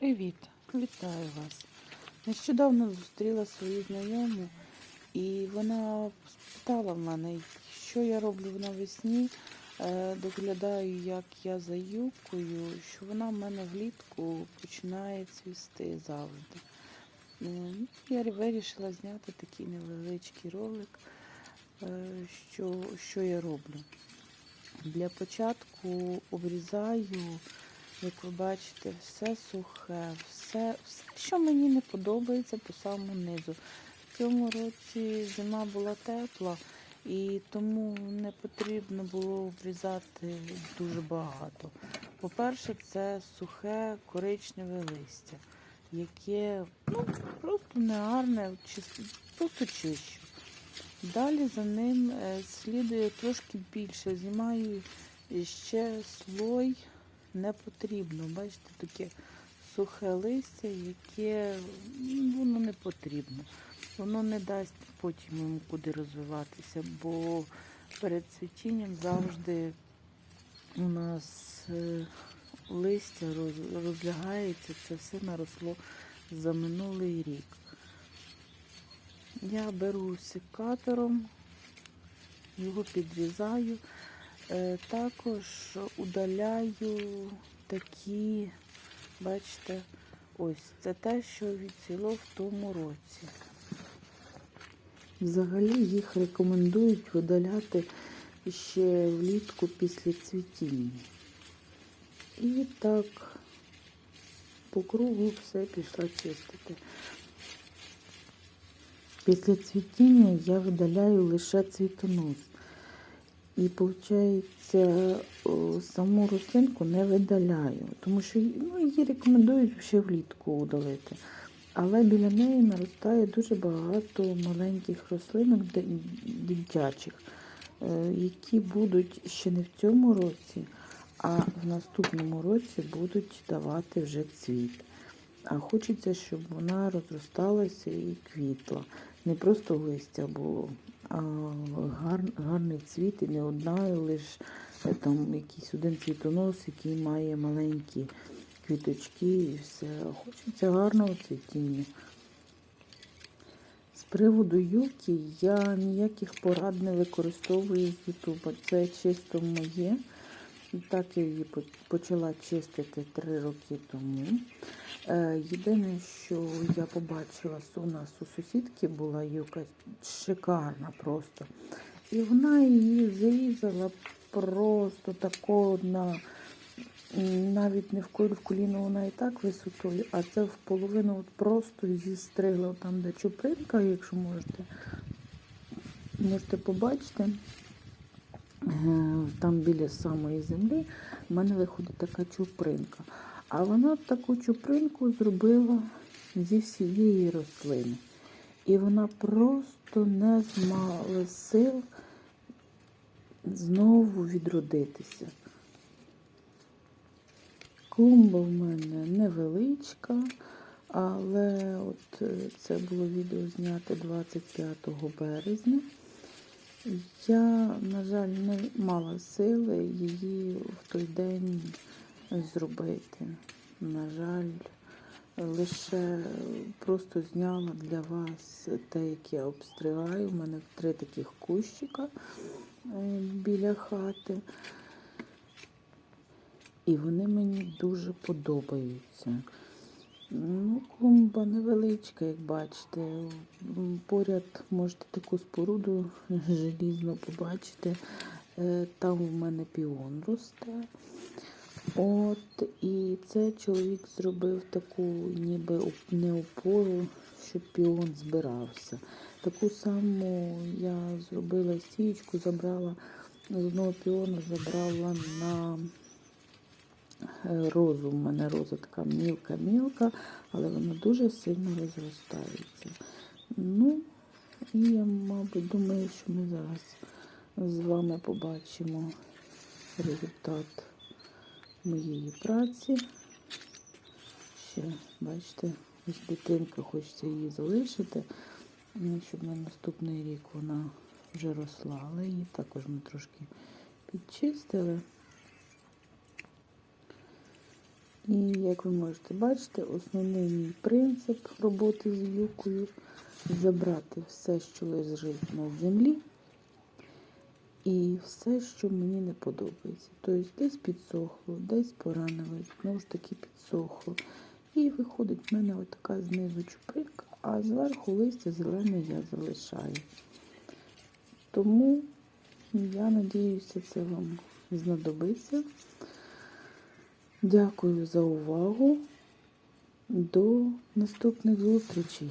Привіт, вітаю вас. Нещодавно зустріла свою знайому, і вона спитала в мене, що я роблю навесні. Е, Доглядаю, як я за юбкою, що вона в мене влітку починає цвісти завжди. Е, ну, Я вирішила зняти такий невеличкий ролик, е, що, що я роблю. Для початку обрізаю як ви бачите, все сухе, все, все, що мені не подобається по самому низу. В цьому році зима була тепла і тому не потрібно було обрізати дуже багато. По-перше, це сухе коричневе листя, яке ну, просто негарне, просто чищу. Далі за ним е, слідує трошки більше. Знімаю ще слой не потрібно. Бачите, таке сухе листя, яке ну, воно не потрібно. Воно не дасть потім йому куди розвиватися, бо перед цвітінням завжди у нас е, листя розлягається, це все наросло за минулий рік. Я беру секатором, його підрізаю. Е, Також удаляю такі, бачите, ось це те, що відсіло в тому році. Взагалі їх рекомендують видаляти ще влітку після цвітіння. І так по кругу все пішла чистити. Після цвітіння я видаляю лише цвітонос. І виходить, саму рослинку не видаляю, тому що ну, її рекомендують ще влітку удалити. Але біля неї наростає дуже багато маленьких рослинок ди- дитячих, е, які будуть ще не в цьому році, а в наступному році будуть давати вже цвіт. А хочеться, щоб вона розросталася і квітла. Не просто листя було, а гар, гарний цвіт і не одна лише там якийсь один цвітонос, який має маленькі квіточки і все. Хочеться гарного цвітіння. З приводу юки я ніяких порад не використовую з Ютуба. Це чисто моє. Так я її почала чистити три роки тому. Е, Єдине, що я побачила, у нас у сусідки була юка шикарна просто. І вона її зрізала просто тако на навіть не в коліно вона і так висотою, а це в половину от просто її стригла там, де чупринка, якщо можете, можете побачити. Е, Там біля самої землі в мене виходить така чупринка. А вона таку чупринку зробила зі всієї рослини. І вона просто не змала сил знову відродитися. Клумба в мене невеличка, але от е, це було відео знято 25 березня. Я, на жаль, не мала сили її в той день зробити. На жаль, лише просто зняла для вас те, як я обстригаю. У мене три таких кущика е, біля хати. І вони мені дуже подобаються. Ну, клумба невеличка, як бачите. Поряд можете таку споруду желізну побачити. Е, Там у мене піон росте. От, і це чоловік зробив таку ніби не опору, щоб піон збирався. Таку саму я зробила стіючку, забрала з одного піону, забрала на е, розу. У мене роза така мілка-мілка, але вона дуже сильно розростається. Ну, і я, мабуть, думаю, що ми зараз з вами побачимо результат моєї праці. Ще, бачите, ось дитинка, хочеться її залишити, ну, щоб на наступний рік вона вже росла, але її також ми трошки підчистили. І як ви можете бачити, основний мій принцип роботи з юкою забрати все, що лежить на землі, і все, що мені не подобається. Тобто десь підсохло, десь поранилось, знову ж таки підсохло. І виходить в мене отака знизу чуприка, а зверху листя зелене я залишаю. Тому я надіюся, це вам знадобиться. Дякую за увагу. До наступних зустрічей.